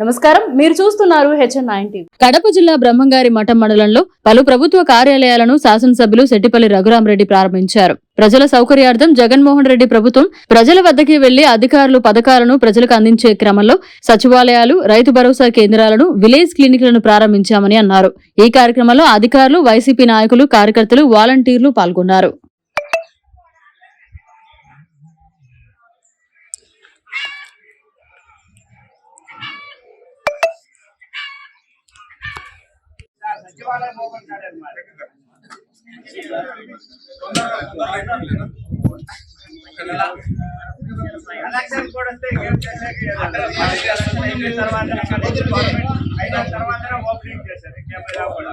నమస్కారం. మీరు చూస్తున్నారు హెచ్ఎన్ నైన్టీ కడప జిల్లా బ్రహ్మంగారి మఠం మండలంలో పలు ప్రభుత్వ కార్యాలయాలను శాసనసభ్యులు శెట్టిపల్లి రఘురామరెడ్డి ప్రారంభించారు. ప్రజల సౌకర్యార్థం జగన్మోహన్ రెడ్డి ప్రభుత్వం ప్రజల వద్దకి వెళ్ళి అధికారులు పథకాలను ప్రజలకు అందించే క్రమంలో సచివాలయాలు రైతు భరోసా కేంద్రాలను విలేజ్ క్లినిక్లను ప్రారంభించామని అన్నారు. ఈ కార్యక్రమంలో అధికారులు వైసీపీ నాయకులు కార్యకర్తలు వాలంటీర్లు పాల్గొన్నారు ఎలక్షన్ కూడా వస్తే ఏం చేసేది అయిన తర్వాత తర్వాత ఓపెనింగ్ చేశారు కెమెరా కూడా.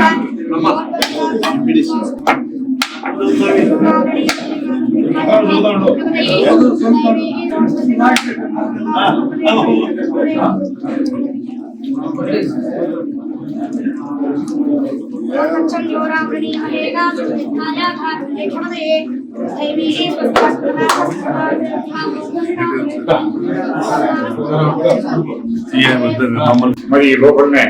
ఉదన్వతేన వృత్తికాను ప్రాణాయ స్వాహ ప్రాణాయ స్వాహ జ్ఞానాయ స్వాహ దానాయ స్వాహాయ స్వాహ ఓం నచ్చం గోరావళి వనరాజు నిర్ణాయ కాదు నిర్ణయీ స్వస్త్రమః ఓం జోరావృణి మహేగా సునిధాయ భారతే క్షమదే దైవీ మరి ఈ లోపలనే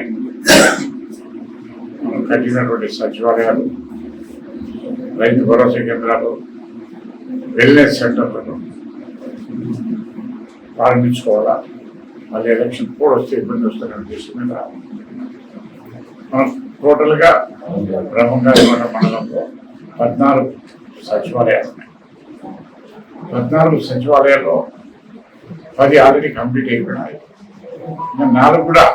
మనం కట్టినటువంటి సచివాలయాలు రైతు భరోసా కేంద్రాలు వెల్నెస్ సెంటర్లను ప్రారంభించుకోవాలా? మళ్ళీ ఎలక్షన్ కూడా వస్తే ఇబ్బంది వస్తుందని ఉద్దేశం మీద మనం టోటల్గా బ్రహ్మంగారి మండలంలో పద్నాలుగు సచివాలయాలు ఉన్నాయి. పద్నాలుగు సచివాలయాల్లో పది ఆల్రెడీ కంప్లీట్ అయిపోయినాయి. ఇంకా నాలుగు కూడా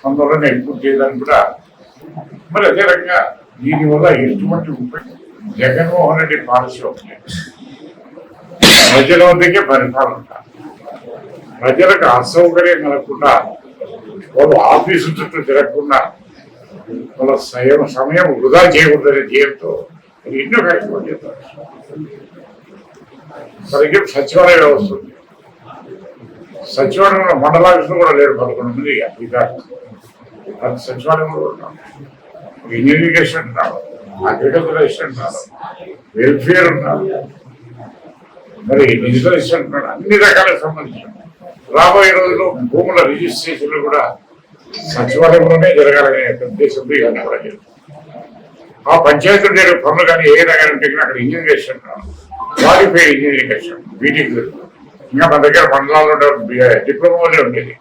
తొందరలోనే ఎక్కువ చేయడానికి కూడా మరి అదే రకంగా దీనివల్ల ఎటువంటి జగన్మోహన్ రెడ్డి పాలసీ ఒకటి. ప్రజల వద్దకే పరిపాలన ప్రజలకు అసౌకర్యం కలగకుండా వాళ్ళు ఆఫీసు చుట్టూ తిరగకుండా వాళ్ళ సమయం సమయం వృధా చేయకూడదనే ధ్యేయంతో ఎన్నో కార్యక్రమాలు చేస్తారు. సరిగ్గా సచివాలయ వ్యవస్థ ఉంది. సచివాలయంలో మండలాఫీసులు కూడా లేరు పదకొండు మంది అధికారులు. అది సచివాలయం కూడా ఇన్యూనికేషన్ ఇంజనీరింగ్ ఉన్నారు అగ్రికల్చర్ వెల్ఫేర్ ఉన్నారు మరి డిజిటల్ అసిస్టెంట్ అన్ని రకాలకు సంబంధించిన రాబోయే రోజుల్లో భూముల రిజిస్ట్రేషన్లు కూడా సచివాలయంలోనే జరగాలనే ఉద్దేశంతో ఇవన్నీ కూడా జరుగుతుంది ఆ పంచాయతీ నేను పనులు కానీ ఏ రకాల ఉంటే అక్కడ engineering assistant qualified engineering assistant B tech ఇంకా మన దగ్గర మండలాల్లో డిప్లొమాలే ఉండేది.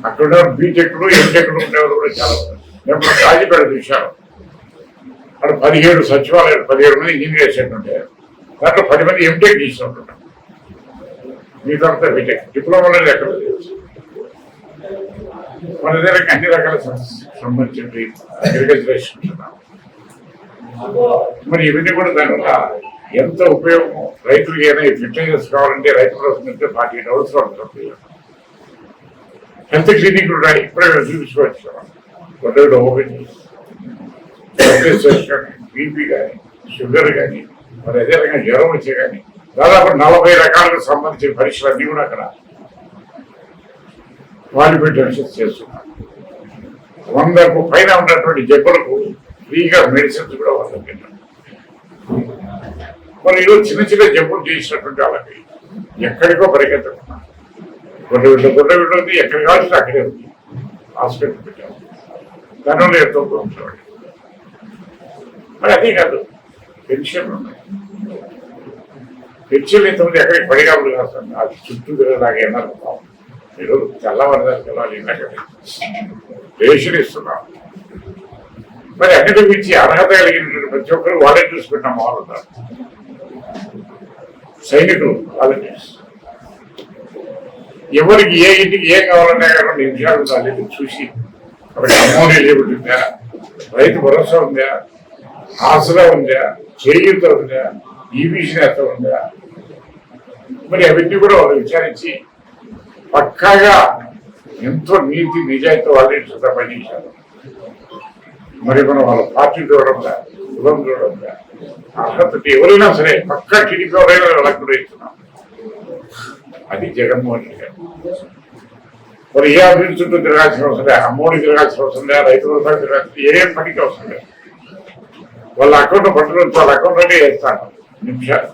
అక్కడ బీటెక్లు ఎంటెక్లు ఉండేవారు కూడా చాలా మేము నేను ఇప్పుడు కాజీపేట అక్కడ పదిహేడు సచివాలయాలు పదిహేడు మంది ఇంజనీర్ అసిస్టెంట్ ఉంటే దాంట్లో పది మంది ఎంటెక్ తీసుకుంటున్నాం మీ తర్వాత బీటెక్ డిప్లొమా అనేది ఎక్కడ మన దగ్గర అన్ని రకాల సంబంధించినవి సంబంధించిన అగ్రికల్చర్ మరి ఇవన్నీ కూడా దానివల్ల ఎంత ఉపయోగం రైతులకి ఏదైనా ఫిట్నెస్ కావాలంటే రైతు కోసం అంటే ఫార్టీ ఎయిట్ అవర్స్ పడుతుంది హెల్త్ క్లినిక్లు ఉన్నాయి. ఇప్పుడే చూపించుకోవచ్చు. కొద్దిగా ఓపెన్ బీపీ కానీ షుగర్ కానీ మరి అదే రకంగా జ్వరం వచ్చే కానీ దాదాపు నలభై రకాలకు సంబంధించిన పరీక్షలు అన్ని కూడా అక్కడ క్వాలిఫైడ్ చేస్తున్నారు. వందకు పైన ఉన్నటువంటి జబ్బులకు ఫ్రీగా మెడిసిన్స్ కూడా వాళ్ళకి మరి ఈరోజు చిన్న చిన్న జబ్బులు చేసినటువంటి వాళ్ళకి ఎక్కడికో పరిగెత్తకుండా కొన్ని వీళ్ళు కొన్ని వీళ్ళు ఉంది ఎక్కడ కావాల్సి అక్కడే ఉంది. హాస్పిటల్ పెట్టాము దానివల్ల ఎంతో ఉపయోగపడుతుంది మరి అదే కాదు పెన్షన్ ఉన్నాయి పెన్షన్లు ఇంతమంది ఎక్కడికి పడిగాములు కాదు అది చుట్టూ తిరగలాగా అనుకుంటాం మీరు తెల్లవారుదానికి వెళ్ళాలి రేషన్ ఇస్తున్నాం. మరి అన్నిటి మించి అర్హత కలిగినటువంటి ప్రతి ఒక్కరు వాళ్ళే చూసుకుంటాం వాళ్ళు ఉన్నారు. సైనికులు వాలంటీర్స్ ఎవరికి ఏ ఇంటికి ఏం కావాలన్నా కానీ నిమిషాలు కాలేదు చూసి అక్కడ అమౌంట్ ఎలిజిబిలిటీ ఉందా రైతు భరోసా ఉందా ఆసరా ఉందా చేయూత ఉందా ఈబీసీ నేత ఉందా మరి అవన్నీ కూడా వాళ్ళు విచారించి పక్కాగా ఎంతో నీతి నిజాయితీ వాళ్ళే చూద్దా పనిచేశారు మరి మనం వాళ్ళ పార్టీ చూడంగా కులం చూడంగా అర్హత ఎవరైనా సరే పక్కా టీడీపీ ఎవరైనా వాళ్ళకి కూడా ఇస్తున్నాం. అది జగన్మోహన్ రెడ్డి గారు. మరి ఏ అభివృద్ధి చుట్టూ తిరగాల్సిన అవసరం లేదు. అమ్మోడి తిరగాల్సిన అవసరం లేదు. రైతు వ్యవసాయం తిరగాల్సిన ఏం పనికి అవసరం లేదు. వాళ్ళ అకౌంట్ పట్టుకుని వాళ్ళ అకౌంట్ అంటే వేస్తాను. నిమిషాలు.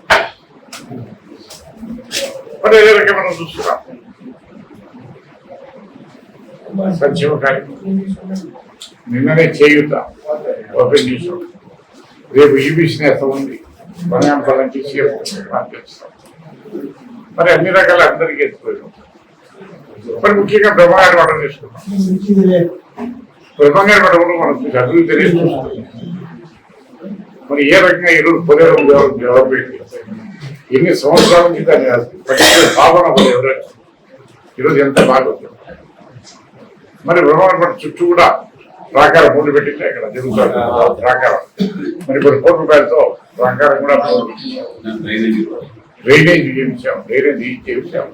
మరి అదే రకంగా మనం చూస్తున్నాం? సంక్షేమ కార్యక్రమం నిన్ననే చేయుత. ఓపెన్ చేసాం రేపు ఈబీసీ నేత ఉంది. బనాంపల్లం చేసి మరి అన్ని రకాల అందరికీ ఎత్తుకోలేము మరి ముఖ్యంగా బ్రహ్మగారి పట్టం తీసుకున్నాం బ్రహ్మగారి పట్టణంలో మనం చదువు తెలియదు మరి ఏ రకంగా ఈరోజు పొదేరం డెవలప్మెంట్ ఎన్ని సంవత్సరాల నుంచి దాన్ని పట్టించే భావన ఎవరైనా ఈరోజు ఎంత బాగుంది మరి బ్రహ్మగారి పట్టం చుట్టూ కూడా ప్రాకారం మూడు పెట్టింటే ఇక్కడ జరుగుతుంది. ప్రాకారం మరి కొన్ని కోట్ల రూపాయలతో ప్రాకారం కూడా. డ్రైనేజ్ చేయించాం డ్రైనేజ్ చేయించాం.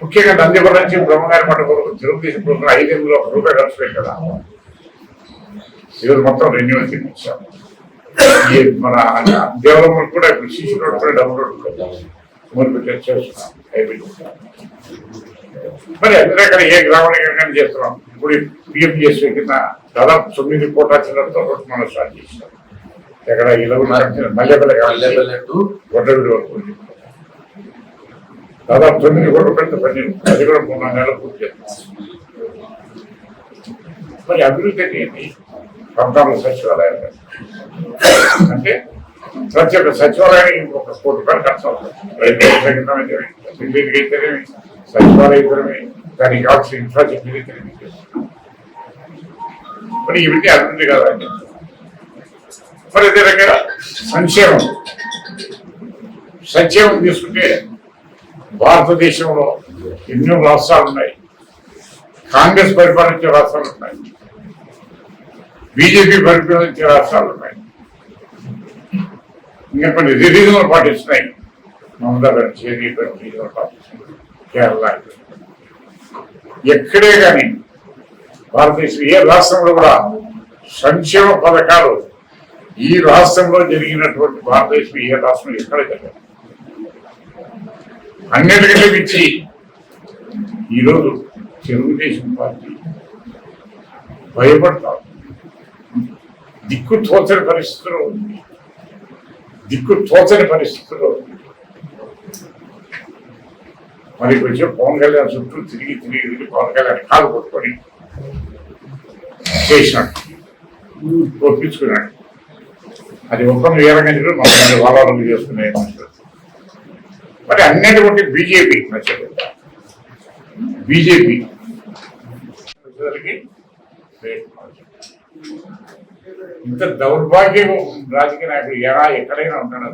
ముఖ్యంగా నందిపురం నుంచి బ్రహ్మగారి మఠ కొరకు తెలుగుదేశం ప్రభుత్వం ఐదేళ్ళలో ఒక రూపాయి ఖర్చు పెట్టదా ఈరోజు మొత్తం రెన్యూవల్ చేయించాం. మన డెవలప్మెంట్ కూడా ఇప్పుడు సీసీ రోడ్ కూడా మొదలు చేస్తున్నాం అయిపోయింది మరి అన్ని రకాల ఏ గ్రామానికి కానీ చేస్తున్నాం. ఇప్పుడు పిఎంజిఎస్ కింద దాదాపు తొమ్మిది కోట్ల చిల్లరతో రోడ్డు మనం స్టార్ట్ చేసినాం ఎక్కడ ఇలవ మల్లెపల్లి కావాలి గొడ్డవిడి వరకు. దాదాపు తొమ్మిది కోట్లు పెద్ద పని అది కూడా మూడు నెలలు పూర్తి చేస్తాం. మరి అభివృద్ధి అనేది ఏంటి? పద్నాలుగు సచివాలయాలు అంటే ప్రతి ఒక్క సచివాలయానికి ఒక కోటి రూపాయలు ఖర్చు అవుతుంది. రైతు బిల్డింగ్ అయితేనేమి సచివాలయం అయితేనేమి దానికి కావాల్సిన ఇన్ఫ్రాస్ట్రక్చర్ అయితేనేమి మరి ఇవన్నీ అభివృద్ధి కాదండి మరి అదే రకంగా సంక్షేమం. సంక్షేమం తీసుకుంటే భారతదేశంలో ఎన్నో రాష్ట్రాలు ఉన్నాయి. కాంగ్రెస్ పరిపాలించే రాష్ట్రాలు ఉన్నాయి. బీజేపీ పరిపాలించే రాష్ట్రాలు ఉన్నాయి. ఇంకా కొన్ని రీజనల్ పార్టీస్ ఉన్నాయి. మమతా బెనర్జీ రీజనల్ పార్టీస్ కేరళ ఎక్కడే కానీ భారతదేశం ఏ రాష్ట్రంలో కూడా సంక్షేమ పథకాలు ఈ రాష్ట్రంలో జరిగినటువంటి భారతదేశం ఏ రాష్ట్రం ఎక్కడ జరగదు అన్నిటికంటే మించి ఈరోజు తెలుగుదేశం పార్టీ భయపడతా దిక్కు తోచని పరిస్థితుల్లో దిక్కు తోచని పరిస్థితుల్లో మరి కొంచెం పవన్ కళ్యాణ్ చుట్టూ తిరిగి తిరిగి తిరిగి పవన్ కళ్యాణ్ కాలు కొట్టుకొని చేసినాడు. ఒప్పించుకున్నాడు. అది ఒక్క ఏ వాళ్ళు వాళ్ళ చేసుకునే మనుషులు మరి అన్నటువంటి బీజేపీ నచ్చదు. బీజేపీ. ఇంత దౌర్భాగ్యం రాజకీయ నాయకుడు ఎలా ఎక్కడైనా ఉంటాడు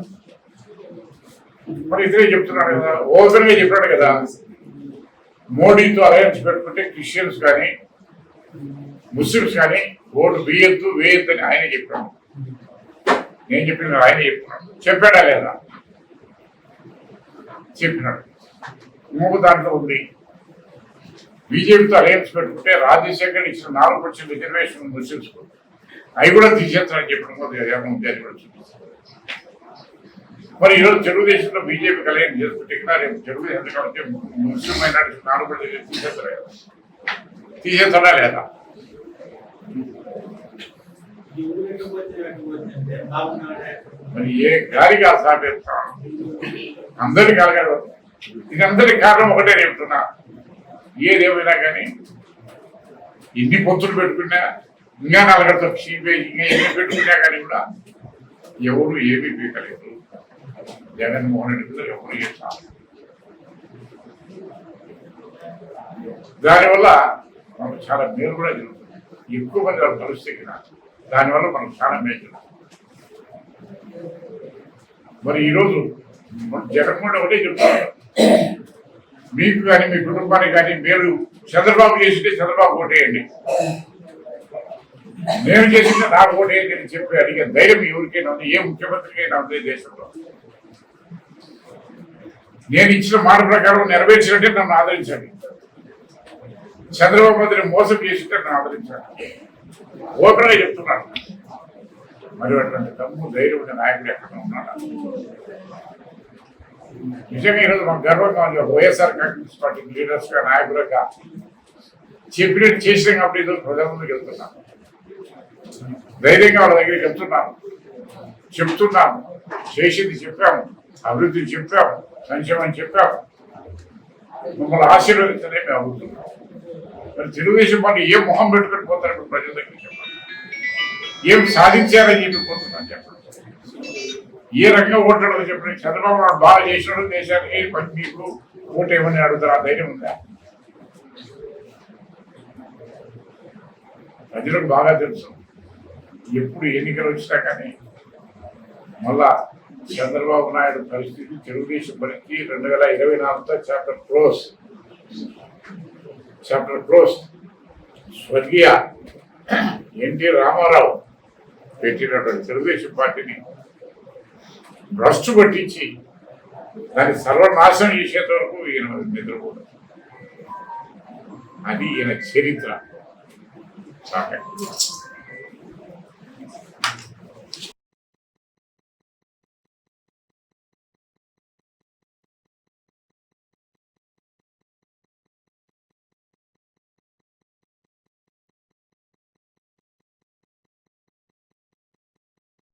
మరి ఇతరే చెప్తున్నాడు కదా ఓపెన్ చెప్పాడు కదా. మోడీతో అలయన్స్ పెట్టుకుంటే క్రిస్టియన్స్ కానీ ముస్లిమ్స్ కానీ ఓటు వేయొద్దు వేయొద్దు అని ఆయన చెప్పాను నేను చెప్పిన ఆయన చెప్తున్నాను చెప్పాడా లేదా? చెప్పినాడు. మూడు దాంట్లో ఉంది. బీజేపీతో అలయన్స్ పెట్టుకుంటే రాజశేఖర్ ఇచ్చిన నాలుగు పర్సెంట్ రిజర్వేషన్ ముస్లిమ్స్ అవి కూడా తీసేస్తారని చెప్పడం కూడా జగన్మోహన్ రెడ్డి కూడా చూపిస్తారు మరి ఈరోజు తెలుగుదేశంలో బీజేపీ కలయం చేసుకుంటే రేపు తెలుగుదేశం కాబట్టి ముస్లిం మైనార్టీ నాలుగు పర్సెంట్ తీసేస్తారా కదా తీసేస్తాడా లేదా? మరి ఏ గాలికి ఆ సాపేస్తాం అందరి కలగదు ఇది అందరి కారణం ఒకటే చెప్తున్నా. ఏదేమైనా కానీ ఎన్ని పొత్తులు పెట్టుకున్నా ఇంకా నలగడతో. క్షీపే ఇంకా ఎన్ని పెట్టుకున్నా కానీ కూడా ఎవరు ఏమీ పీకలేదు. జగన్మోహన్ రెడ్డి ఎవరు చేస్తారు దానివల్ల మనకు చాలా మేలు కూడా జరుగుతుంది. ఎక్కువ మంది వాళ్ళు కలిస్తే దానివల్ల మనకు చాలా మేజర్ మరి ఈరోజు జగన్మోహన్ ఒకటే చెప్తున్నారు. మీకు కానీ మీ కుటుంబానికి కానీ మీరు చంద్రబాబు చేసింటే చంద్రబాబు ఓటేయండి నేను చేసింటే నాకు ఓటేయండి అని చెప్పి అడిగే ధైర్యం ఎవరికైనా ఉంది ఏ ముఖ్యమంత్రికైనా ఉంది దేశంలో. నేను ఇచ్చిన మాట ప్రకారం నెరవేర్చినట్టే నన్ను ఆదరించండి. చంద్రబాబు మోసం చేసింటే నన్ను ఆదరించండి. ఓపెన్గా చెప్తున్నాను మరి అటువంటి తమ్ము ధైర్యం నాయకుడు ఎక్కడ ఉన్నాడు? నిజంగా ఈరోజు మనం గర్వంగా ఉంది వైఎస్ఆర్ కాంగ్రెస్ పార్టీ లీడర్స్గా నాయకులుగా చెప్పినట్టు చేసినాం కాబట్టి ఈరోజు ప్రజల ముందుకు వెళ్తున్నాం. ధైర్యంగా వాళ్ళ దగ్గరికి వెళ్తున్నాను చెప్తున్నాము చేసింది చెప్పాము. అభివృద్ధి చెప్పాము. సంక్షేమం చెప్పాము. మమ్మల్ని ఆశీర్వదించనే మేము అడుగుతున్నాం మరి తెలుగుదేశం పార్టీ ఏం మొహం పెట్టుకుని పోతారు ప్రజల దగ్గర చెప్పండి. ఏం సాధించారని చెప్పి పోతున్నాను చెప్పండి. ఏ రకంగా ఓటాడో చెప్పండి. చంద్రబాబు నాయుడు బాగా చేసినాడు దేశానికి పని మీకు? ఓటు ఏమని అడుగుతారు? ఆ ధైర్యం ఉందా? ప్రజలకు బాగా తెలుసు. ఎప్పుడు ఎన్నికలు వచ్చినా కానీ మళ్ళా చంద్రబాబు నాయుడు పరిస్థితి తెలుగుదేశం పరిస్థితి రెండు వేల ఇరవై నాలుగుతో చాప్టర్ క్లోజ్. Chapter close. స్వర్గీయ ఎన్టీ రామారావు పెట్టినటువంటి తెలుగుదేశం పార్టీని భ్రష్టు పట్టించి దాన్ని సర్వనాశనం చేసేంత వరకు ఈయన నిద్రపోదు అది ఈయన చరిత్ర. చాకండి